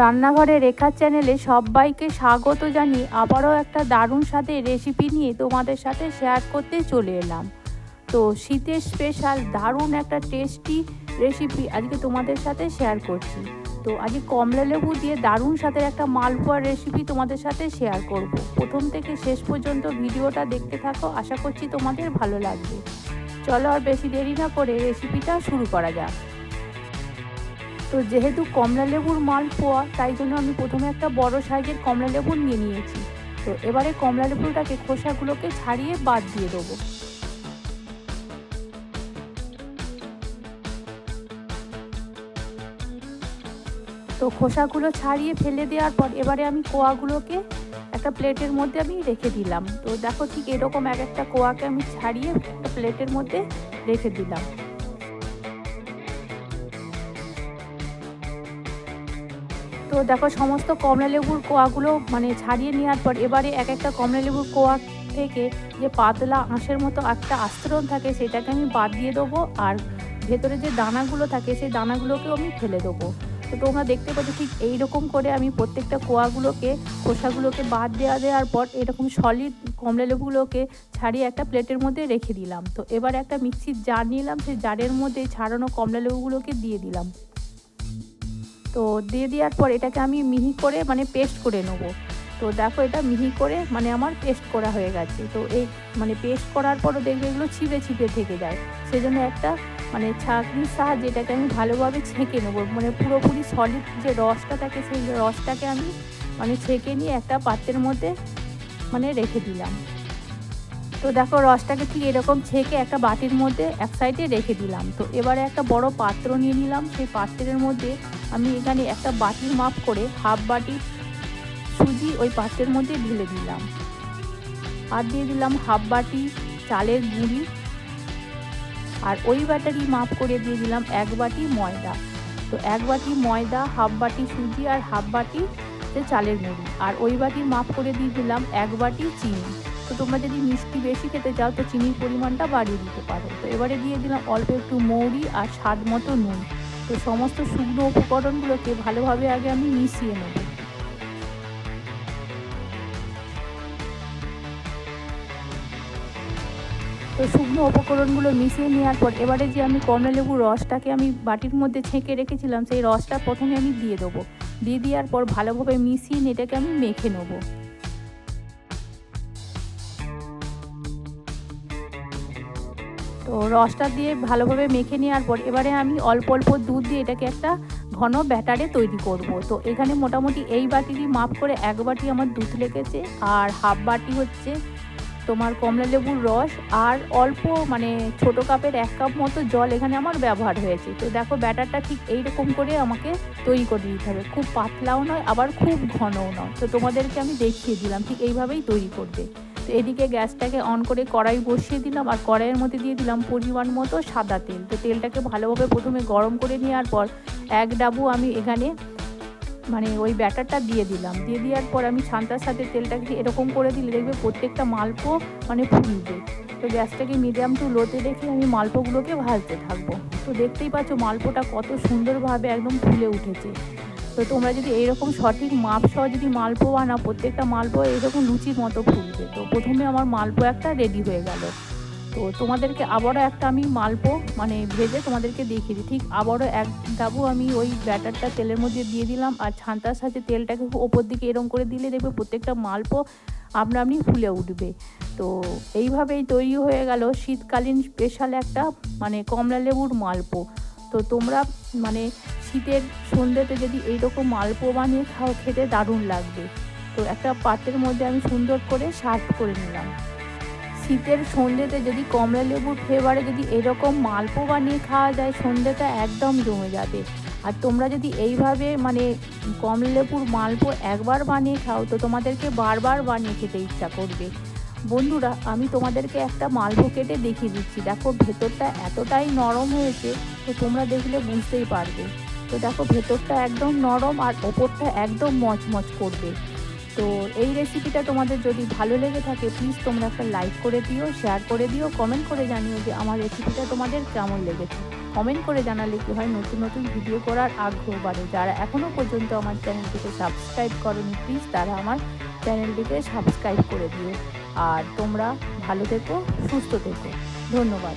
রান্নাঘরে রেখার চ্যানেলে সবাইকে স্বাগত জানিয়ে আবারও একটা দারুণ স্বাদের রেসিপি নিয়ে তোমাদের সাথে শেয়ার করতে চলে এলাম। তো শীতের স্পেশাল দারুণ একটা টেস্টি রেসিপি আজকে তোমাদের সাথে শেয়ার করছি। তো আজকে কমলা লেবু দিয়ে দারুণ সাথে একটা মালপোয়ার রেসিপি তোমাদের সাথে শেয়ার করব। প্রথম থেকে শেষ পর্যন্ত ভিডিওটা দেখতে থাকো, আশা করছি তোমাদের ভালো লাগবে। চলো আর বেশি দেরি না করে রেসিপিটা শুরু করা যাক। তো যেহেতু কমলা লেবুর মালপোয়া তাই জন্য আমি প্রথমে একটা বড় সাইজের কমলা লেবু নিয়ে নিয়েছি। তো এবারে কমলা লেবুটাকে খোসাগুলোকে ছাড়িয়ে বাদ দিয়ে দেবো। তো খোসাগুলো ছাড়িয়ে ফেলে দেওয়ার পর এবারে আমি কোয়াগুলোকে একটা প্লেটের মধ্যে আমি রেখে দিলাম। তো দেখো ঠিক এরকম এক একটা কোয়াকে আমি ছাড়িয়ে একটা প্লেটের মধ্যে রেখে দিলাম। তো দেখো, সমস্ত কমলা লেবুর কোয়াগুলো মানে ছাড়িয়ে নেওয়ার পর এবারে এক একটা কমলা লেবুর কোয়া থেকে যে পাতলা আঁশের মতো একটা আস্তরণ থাকে, সেটাকে আমি বাদ দিয়ে দেবো। আর ভেতরে যে দানাগুলো থাকে, সেই দানাগুলোকেও আমি ফেলে দেবো। তো তোমরা দেখতে পাচ্ছ, ঠিক এইরকম করে আমি প্রত্যেকটা কোয়াগুলোকে, খোসাগুলোকে বাদ দেওয়া দেওয়ার পর এরকম সলিড কমলা লেবুগুলোকে ছাড়িয়ে একটা প্লেটের মধ্যে রেখে দিলাম। তো এবার একটা মিক্সির জার নিলাম, সেই জারের মধ্যে ছাড়ানো কমলা লেবুগুলোকে দিয়ে দিলাম। তো দিয়ে দেওয়ার পর এটাকে আমি মিহি করে মানে পেস্ট করে নেব। তো দেখো এটা মিহি করে মানে আমার পেস্ট করা হয়ে গেছে। তো এই মানে পেস্ট করার পরও দেখবে এগুলো ছিপে ছিপে থেকে যায়। সেজন্য একটা মানে ছাঁকনির সাহায্যে এটাকে আমি ভালোভাবে ছেঁকে নেব। মানে পুরোপুরি সলিড যে রসটা থাকে সেই রসটাকে আমি মানে ছেঁকে নিয়ে একটা পাত্রের মধ্যে মানে রেখে দিলাম। তো দেখো রসটাকে ঠিক এরকম ছেঁকে একটা বাটির মধ্যে এক সাইডে রেখে দিলাম। তো এবারে একটা বড় পাত্র নিয়ে নিলাম। সেই পাত্রের মধ্যে আমি এখানে একটা বাটির মাপ করে হাফ বাটি সুজি ওই পাত্রের মধ্যে ঢেলে দিলাম। আর দিয়ে দিলাম হাফ বাটি চালের গুঁড়ি। আর ওই ব্যাটারি মাপ করে দিয়ে দিলাম এক বাটি ময়দা। তো এক বাটি ময়দা, হাফ বাটি সুজি আর হাফ বাটি চালের গুঁড়ি। আর ওই বাটি মাপ করে দিয়ে দিলাম এক বাটি চিনি। তো তোমরা যদি মিষ্টি বেশি খেতে চাও, তো চিনির পরিমাণটা বাড়িয়ে দিতে পারো। তো এবারে দিয়ে দিলাম অল্প একটু মৌরি আর স্বাদ মতো নুন। তো সমস্ত শুকনো উপকরণগুলোকে ভালোভাবে আগে আমি মিশিয়ে নেব। তো শুকনো উপকরণগুলো মিশিয়ে নেওয়ার পর এবারে যে আমি কমলা লেবুর রসটাকে আমি বাটির মধ্যে ছেঁকে রেখেছিলাম, সেই রসটা প্রথমে আমি দিয়ে দেবো। দিয়ে দেওয়ার পর ভালোভাবে মিশিয়ে এটাকে আমি মেখে নেব। তো রসটা দিয়ে ভালোভাবে মেখে নেওয়ার পর এবারে আমি অল্প অল্প দুধ দিয়ে এটাকে একটা ঘন ব্যাটারে তৈরি করব। তো এখানে মোটামুটি এই বাটিরই মাপ করে এক বাটি আমার দুধ লেগেছে আর হাফ বাটি হচ্ছে তোমার কমলা লেবুর রস আর অল্প মানে ছোট কাপের এক কাপ মতো জল এখানে আমার ব্যবহার হয়েছে। তো দেখো ব্যাটারটা ঠিক এইরকম করে আমাকে তৈরি করে দিতে হবে। খুব পাতলাও নয়, আবার খুব ঘনও নয়। তো তোমাদেরকে আমি দেখিয়ে দিলাম ঠিক এইভাবেই তৈরি করবে। তো এদিকে গ্যাসটাকে অন করে কড়াই বসিয়ে দিলাম আর কড়াইয়ের মধ্যে দিয়ে দিলাম পরিমাণ মতো সাদা তেল। তো তেলটাকে ভালোভাবে প্রথমে গরম করে নেওয়ার পর এক ডাবু আমি এখানে মানে ওই ব্যাটারটা দিয়ে দিলাম। দিয়ে দেওয়ার পর আমি ছান্তার সাথে তেলটাকে এরকম করে দিলে দেখবে প্রত্যেকটা মালপো মানে ফুলবে। তো গ্যাসটাকে মিডিয়াম টু লোতে রেখে আমি মালপোগুলোকে ভাজতে থাকব। তো দেখতেই পাচ্ছ মালপোটা কত সুন্দরভাবে একদম ফুলে উঠেছে। তো তোমরা যদি এইরকম সঠিক মাপ সহ যদি মালপো বানাও, প্রত্যেকটা মালপো এইরকম লুচির মতো ফুলবে। তো প্রথমে আমার মালপো একটা রেডি হয়ে গেল। তো তোমাদেরকে আবারও একটা আমি মালপো মানে ভেজে তোমাদেরকে দেখিয়ে দিই। ঠিক আবারও এক ডাবু আমি ওই ব্যাটারটা তেলের মধ্যে দিয়ে দিলাম আর ছান্তার সাথে তেলটাকে ওপর দিকে এরম করে দিলে দেখবে প্রত্যেকটা মালপো আপনা আপনি ফুলে উঠবে। তো এইভাবেই তৈরি হয়ে গেল শীতকালীন স্পেশাল একটা মানে কমলা লেবুর মালপো তো তোমরা মানে শীতের সন্ধ্যেতে যদি এইরকম মালপো বানিয়ে খাও, খেতে দারুণ লাগবে। তো একটা পাত্রের মধ্যে আমি সুন্দর করে সার্ভ করে নিলাম। শীতের সন্ধ্যেতে যদি কমলা লেবুর ফ্লেভারে যদি এরকম মালপো বানিয়ে খাওয়া যায়, সন্ধ্যেটা একদম জমে যাবে। আর তোমরা যদি এইভাবে মানে কমলা লেবুর মালপো একবার বানিয়ে খাও, তো তোমাদেরকে বারবার বানিয়ে খেতে ইচ্ছা করবে। বন্ধুরা, আমি তোমাদেরকে একটা মালপো কেটে দেখিয়ে দিচ্ছি। দেখো, ভেতরটা এতটাই নরম হয়েছে, তো তোমরা দেখলে বুঝতেই পারবে। তো দেখো, ভেতরটা একদম নরম আর ওপরটা একদম মচমচ করবে। তো এই রেসিপিটা তোমাদের যদি ভালো লেগে থাকে প্লিজ তোমরা একটা লাইক করে দিও শেয়ার করে দিও কমেন্ট করে জানিও যে আমার রেসিপিটা তোমাদের কেমন লেগেছে। কমেন্ট করে জানালে কি হয়, নতুন নতুন ভিডিও করার আগ্রহ বাড়ে। যারা এখনও পর্যন্ত আমার চ্যানেলটিকে সাবস্ক্রাইব করেনি প্লিজ তারা আমার চ্যানেলটিকে সাবস্ক্রাইব করে দিও। আর তোমরা ভালো থেকো, সুস্থ থেকো। ধন্যবাদ।